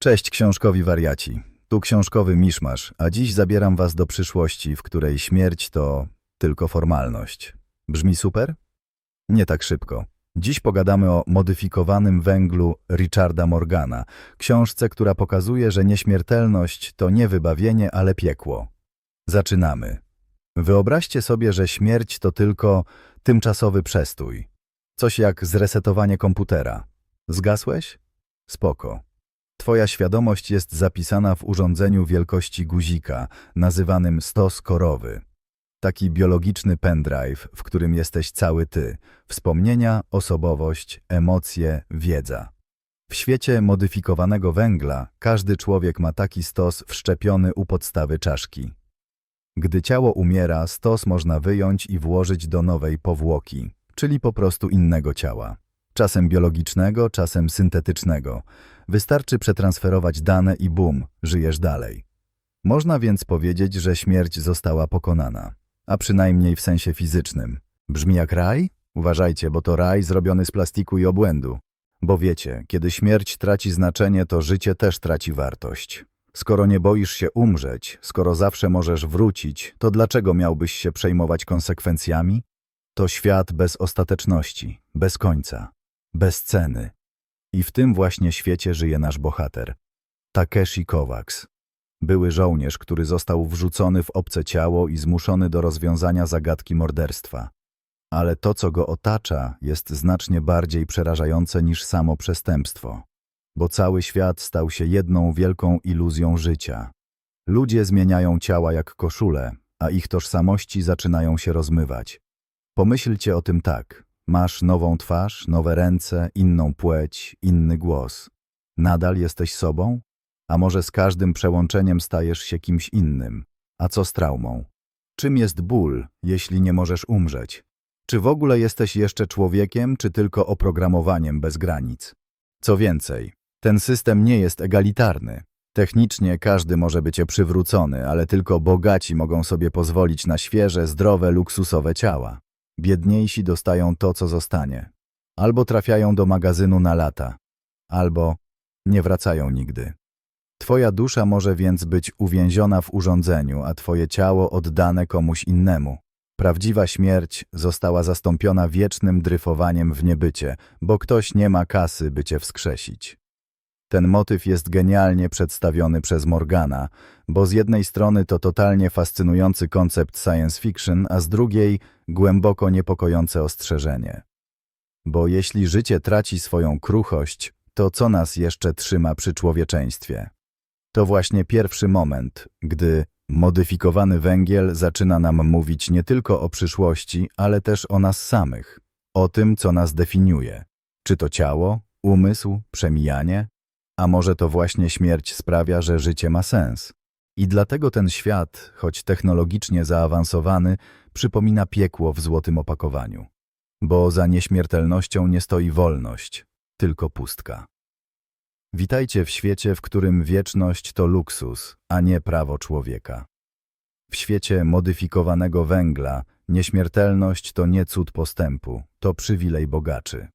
Cześć książkowi wariaci. Tu książkowy miszmasz, a dziś zabieram was do przyszłości, w której śmierć to tylko formalność. Brzmi super? Nie tak szybko. Dziś pogadamy o modyfikowanym węglu Richarda Morgana, książce, która pokazuje, że nieśmiertelność to nie wybawienie, ale piekło. Zaczynamy. Wyobraźcie sobie, że śmierć to tylko tymczasowy przestój. Coś jak zresetowanie komputera. Zgasłeś? Spoko. Twoja świadomość jest zapisana w urządzeniu wielkości guzika, nazywanym stos korowy. Taki biologiczny pendrive, w którym jesteś cały ty. Wspomnienia, osobowość, emocje, wiedza. W świecie modyfikowanego węgla każdy człowiek ma taki stos wszczepiony u podstawy czaszki. Gdy ciało umiera, stos można wyjąć i włożyć do nowej powłoki, czyli po prostu innego ciała. Czasem biologicznego, czasem syntetycznego. Wystarczy przetransferować dane i bum, żyjesz dalej. Można więc powiedzieć, że śmierć została pokonana, a przynajmniej w sensie fizycznym. Brzmi jak raj? Uważajcie, bo to raj zrobiony z plastiku i obłędu. Bo wiecie, kiedy śmierć traci znaczenie, to życie też traci wartość. Skoro nie boisz się umrzeć, skoro zawsze możesz wrócić, to dlaczego miałbyś się przejmować konsekwencjami? To świat bez ostateczności, bez końca, bez ceny. I w tym właśnie świecie żyje nasz bohater. Takeshi Kovacs. Były żołnierz, który został wrzucony w obce ciało i zmuszony do rozwiązania zagadki morderstwa. Ale to, co go otacza, jest znacznie bardziej przerażające niż samo przestępstwo. Bo cały świat stał się jedną wielką iluzją życia. Ludzie zmieniają ciała jak koszule, a ich tożsamości zaczynają się rozmywać. Pomyślcie o tym tak. Masz nową twarz, nowe ręce, inną płeć, inny głos. Nadal jesteś sobą? A może z każdym przełączeniem stajesz się kimś innym? A co z traumą? Czym jest ból, jeśli nie możesz umrzeć? Czy w ogóle jesteś jeszcze człowiekiem, czy tylko oprogramowaniem bez granic? Co więcej, ten system nie jest egalitarny. Technicznie każdy może być przywrócony, ale tylko bogaci mogą sobie pozwolić na świeże, zdrowe, luksusowe ciała. Biedniejsi dostają to, co zostanie. Albo trafiają do magazynu na lata, albo nie wracają nigdy. Twoja dusza może więc być uwięziona w urządzeniu, a twoje ciało oddane komuś innemu. Prawdziwa śmierć została zastąpiona wiecznym dryfowaniem w niebycie, bo ktoś nie ma kasy, by cię wskrzesić. Ten motyw jest genialnie przedstawiony przez Morgana, bo z jednej strony to totalnie fascynujący koncept science fiction, a z drugiej głęboko niepokojące ostrzeżenie. Bo jeśli życie traci swoją kruchość, to co nas jeszcze trzyma przy człowieczeństwie? To właśnie pierwszy moment, gdy modyfikowany węgiel zaczyna nam mówić nie tylko o przyszłości, ale też o nas samych, o tym, co nas definiuje. Czy to ciało, umysł, przemijanie? A może to właśnie śmierć sprawia, że życie ma sens? I dlatego ten świat, choć technologicznie zaawansowany, przypomina piekło w złotym opakowaniu. Bo za nieśmiertelnością nie stoi wolność, tylko pustka. Witajcie w świecie, w którym wieczność to luksus, a nie prawo człowieka. W świecie modyfikowanego węgla nieśmiertelność to nie cud postępu, to przywilej bogaczy.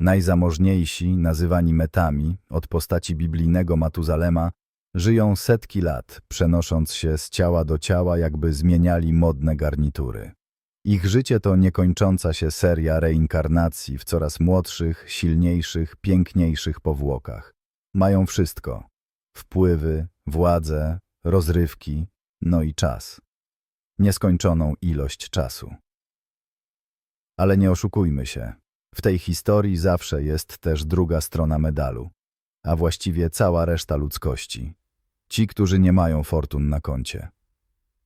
Najzamożniejsi, nazywani metami, od postaci biblijnego Matuzalema, żyją setki lat, przenosząc się z ciała do ciała, jakby zmieniali modne garnitury. Ich życie to niekończąca się seria reinkarnacji w coraz młodszych, silniejszych, piękniejszych powłokach. Mają wszystko. Wpływy, władzę, rozrywki, no i czas. Nieskończoną ilość czasu. Ale nie oszukujmy się. W tej historii zawsze jest też druga strona medalu, a właściwie cała reszta ludzkości. Ci, którzy nie mają fortun na koncie.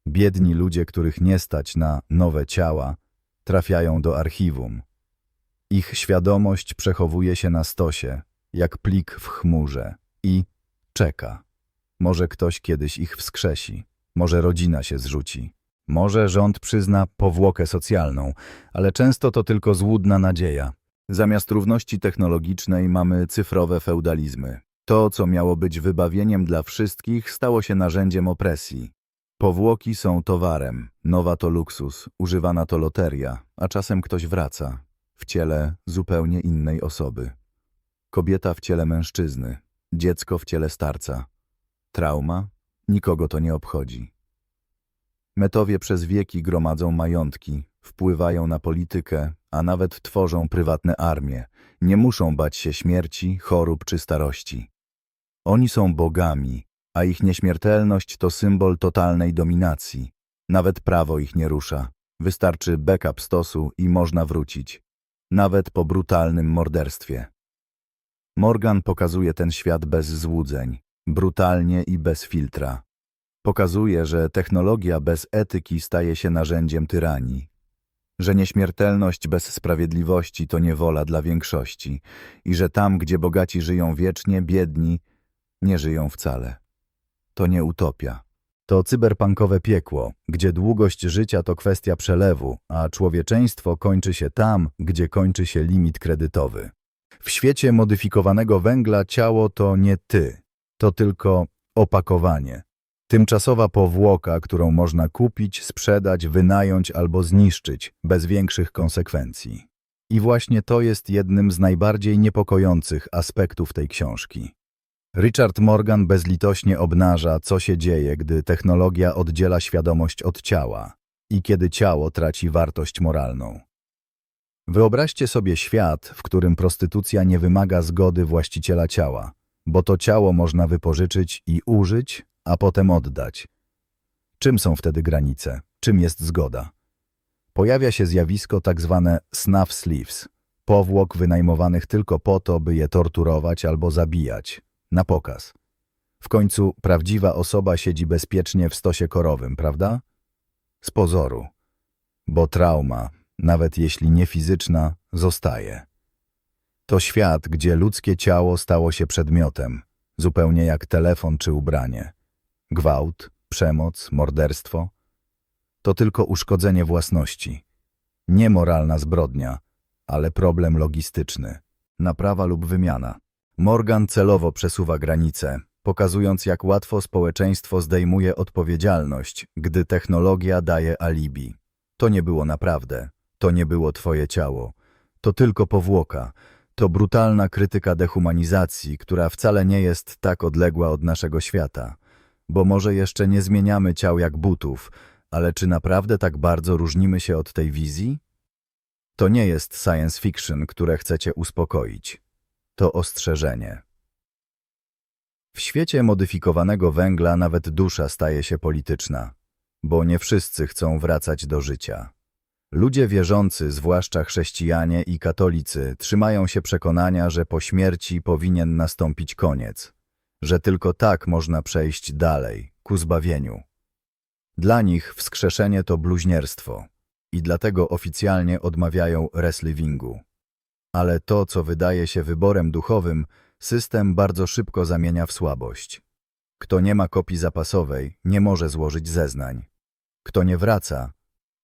Biedni ludzie, których nie stać na nowe ciała, trafiają do archiwum. Ich świadomość przechowuje się na stosie, jak plik w chmurze i czeka. Może ktoś kiedyś ich wskrzesi, może rodzina się zrzuci, może rząd przyzna powłokę socjalną, ale często to tylko złudna nadzieja. Zamiast równości technologicznej mamy cyfrowe feudalizmy. To, co miało być wybawieniem dla wszystkich, stało się narzędziem opresji. Powłoki są towarem, nowa to luksus, używana to loteria, a czasem ktoś wraca w ciele zupełnie innej osoby. Kobieta w ciele mężczyzny, Dziecko w ciele starca. Trauma? Nikogo to nie obchodzi. Metowie przez wieki gromadzą majątki, wpływają na politykę, a nawet tworzą prywatne armie. Nie muszą bać się śmierci, chorób czy starości. Oni są bogami, a ich nieśmiertelność to symbol totalnej dominacji. Nawet prawo ich nie rusza. Wystarczy backup stosu i można wrócić. Nawet po brutalnym morderstwie. Morgan pokazuje ten świat bez złudzeń, brutalnie i bez filtra. Pokazuje, że technologia bez etyki staje się narzędziem tyranii. Że nieśmiertelność bez sprawiedliwości to niewola dla większości i że tam, gdzie bogaci żyją wiecznie, biedni nie żyją wcale. To nie utopia. To cyberpunkowe piekło, gdzie długość życia to kwestia przelewu, a człowieczeństwo kończy się tam, gdzie kończy się limit kredytowy. W świecie modyfikowanego węgla ciało to nie ty, to tylko opakowanie. Tymczasowa powłoka, którą można kupić, sprzedać, wynająć albo zniszczyć bez większych konsekwencji. I właśnie to jest jednym z najbardziej niepokojących aspektów tej książki. Richard Morgan bezlitośnie obnaża, co się dzieje, gdy technologia oddziela świadomość od ciała i kiedy ciało traci wartość moralną. Wyobraźcie sobie świat, w którym prostytucja nie wymaga zgody właściciela ciała, bo to ciało można wypożyczyć i użyć, a potem oddać. Czym są wtedy granice? Czym jest zgoda? Pojawia się zjawisko tak zwane snuff sleeves, powłok wynajmowanych tylko po to, by je torturować albo zabijać, na pokaz. W końcu prawdziwa osoba siedzi bezpiecznie w stosie korowym, prawda? Z pozoru. Bo trauma, nawet jeśli nie fizyczna, zostaje. To świat, gdzie ludzkie ciało stało się przedmiotem, zupełnie jak telefon czy ubranie. Gwałt, przemoc, morderstwo to tylko uszkodzenie własności. Nie moralna zbrodnia, ale problem logistyczny. Naprawa lub wymiana. Morgan celowo przesuwa granice, pokazując jak łatwo społeczeństwo zdejmuje odpowiedzialność, gdy technologia daje alibi. To nie było naprawdę, to nie było twoje ciało, to tylko powłoka, to brutalna krytyka dehumanizacji, która wcale nie jest tak odległa od naszego świata. Bo może jeszcze nie zmieniamy ciał jak butów, ale czy naprawdę tak bardzo różnimy się od tej wizji? To nie jest science fiction, które chcecie uspokoić. To ostrzeżenie. W świecie modyfikowanego węgla nawet dusza staje się polityczna, bo nie wszyscy chcą wracać do życia. Ludzie wierzący, zwłaszcza chrześcijanie i katolicy, trzymają się przekonania, że po śmierci powinien nastąpić koniec, że tylko tak można przejść dalej, ku zbawieniu. Dla nich wskrzeszenie to bluźnierstwo i dlatego oficjalnie odmawiają reslivingu. Ale to, co wydaje się wyborem duchowym, system bardzo szybko zamienia w słabość. Kto nie ma kopii zapasowej, nie może złożyć zeznań. Kto nie wraca,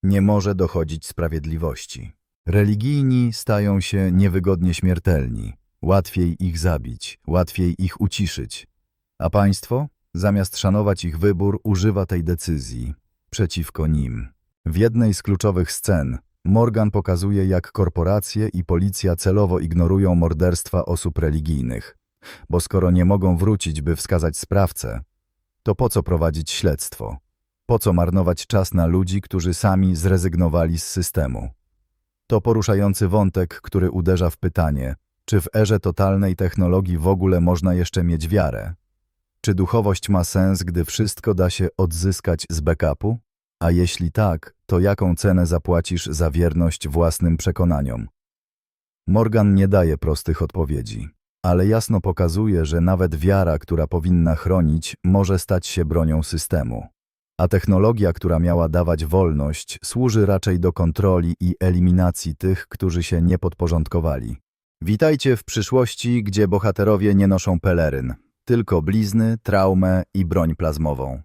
nie może dochodzić sprawiedliwości. Religijni stają się niewygodnie śmiertelni. Łatwiej ich zabić, łatwiej ich uciszyć. A państwo, zamiast szanować ich wybór, używa tej decyzji przeciwko nim. W jednej z kluczowych scen Morgan pokazuje, jak korporacje i policja celowo ignorują morderstwa osób religijnych. Bo skoro nie mogą wrócić, by wskazać sprawcę, to po co prowadzić śledztwo? Po co marnować czas na ludzi, którzy sami zrezygnowali z systemu? To poruszający wątek, który uderza w pytanie, czy w erze totalnej technologii w ogóle można jeszcze mieć wiarę? Czy duchowość ma sens, gdy wszystko da się odzyskać z backupu? A jeśli tak, to jaką cenę zapłacisz za wierność własnym przekonaniom? Morgan nie daje prostych odpowiedzi, ale jasno pokazuje, że nawet wiara, która powinna chronić, może stać się bronią systemu. A technologia, która miała dawać wolność, służy raczej do kontroli i eliminacji tych, którzy się nie podporządkowali. Witajcie w przyszłości, gdzie bohaterowie nie noszą peleryn, tylko blizny, traumę i broń plazmową.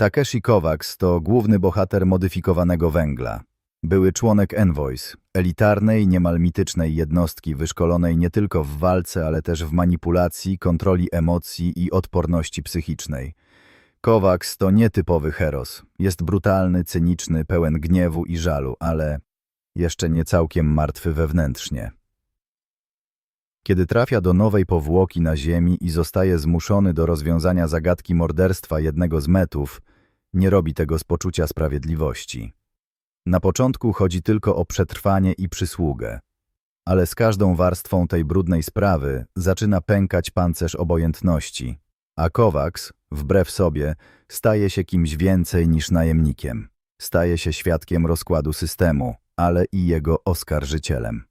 Takeshi Kovacs to główny bohater modyfikowanego węgla. Były członek Envoys, elitarnej, niemal mitycznej jednostki wyszkolonej nie tylko w walce, ale też w manipulacji, kontroli emocji i odporności psychicznej. Kovacs to nietypowy heros. Jest brutalny, cyniczny, pełen gniewu i żalu, ale jeszcze nie całkiem martwy wewnętrznie. Kiedy trafia do nowej powłoki na ziemi i zostaje zmuszony do rozwiązania zagadki morderstwa jednego z metów, nie robi tego z poczucia sprawiedliwości. Na początku chodzi tylko o przetrwanie i przysługę, ale z każdą warstwą tej brudnej sprawy zaczyna pękać pancerz obojętności, a Kovacs, wbrew sobie, staje się kimś więcej niż najemnikiem. Staje się świadkiem rozkładu systemu, ale i jego oskarżycielem.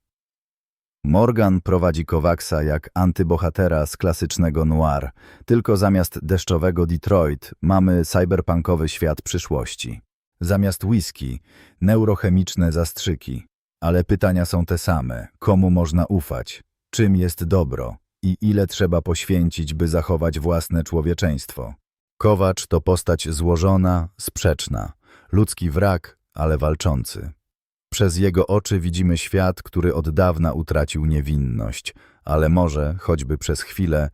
Morgan prowadzi Kovacsa jak antybohatera z klasycznego noir, tylko zamiast deszczowego Detroit mamy cyberpunkowy świat przyszłości. Zamiast whisky, neurochemiczne zastrzyki. Ale pytania są te same. Komu można ufać? Czym jest dobro? I ile trzeba poświęcić, by zachować własne człowieczeństwo? Kowacz to postać złożona, sprzeczna. Ludzki wrak, ale walczący. Przez jego oczy widzimy świat, który od dawna utracił niewinność, ale może, choćby przez chwilę,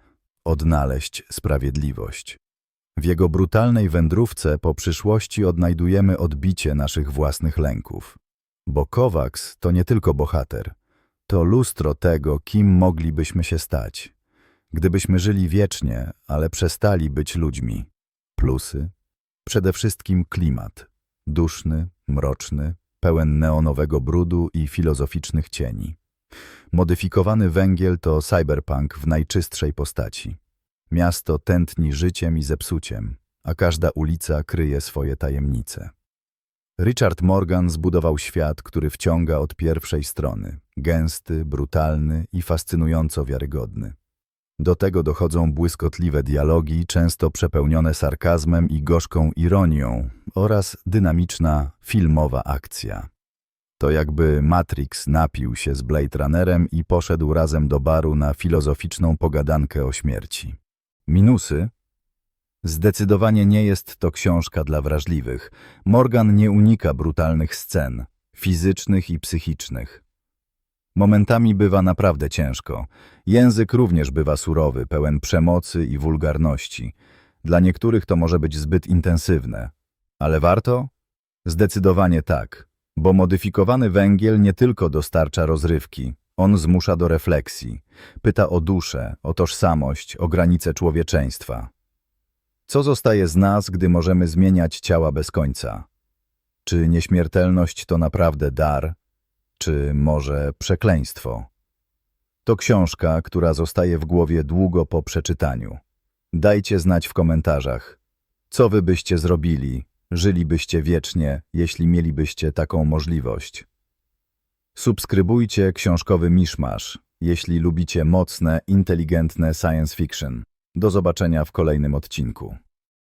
odnaleźć sprawiedliwość. W jego brutalnej wędrówce po przyszłości odnajdujemy odbicie naszych własnych lęków. Bo Kovacs to nie tylko bohater, to lustro tego, kim moglibyśmy się stać. Gdybyśmy żyli wiecznie, ale przestali być ludźmi. Plusy? Przede wszystkim klimat. Duszny, mroczny, pełen neonowego brudu i filozoficznych cieni. Modyfikowany węgiel to cyberpunk w najczystszej postaci. Miasto tętni życiem i zepsuciem, a każda ulica kryje swoje tajemnice. Richard Morgan zbudował świat, który wciąga od pierwszej strony, gęsty, brutalny i fascynująco wiarygodny. Do tego dochodzą błyskotliwe dialogi, często przepełnione sarkazmem i gorzką ironią oraz dynamiczna, filmowa akcja. To jakby Matrix napił się z Blade Runnerem i poszedł razem do baru na filozoficzną pogadankę o śmierci. Minusy? Zdecydowanie nie jest to książka dla wrażliwych. Morgan nie unika brutalnych scen, fizycznych i psychicznych. Momentami bywa naprawdę ciężko. Język również bywa surowy, pełen przemocy i wulgarności. Dla niektórych to może być zbyt intensywne. Ale warto? Zdecydowanie tak, bo modyfikowany węgiel nie tylko dostarcza rozrywki, on zmusza do refleksji, pyta o duszę, o tożsamość, o granice człowieczeństwa. Co zostaje z nas, gdy możemy zmieniać ciała bez końca? Czy nieśmiertelność to naprawdę dar, czy może przekleństwo? To książka, która zostaje w głowie długo po przeczytaniu. Dajcie znać w komentarzach, co wy byście zrobili, żylibyście wiecznie, jeśli mielibyście taką możliwość. Subskrybujcie książkowy Miszmasz, jeśli lubicie mocne, inteligentne science fiction. Do zobaczenia w kolejnym odcinku.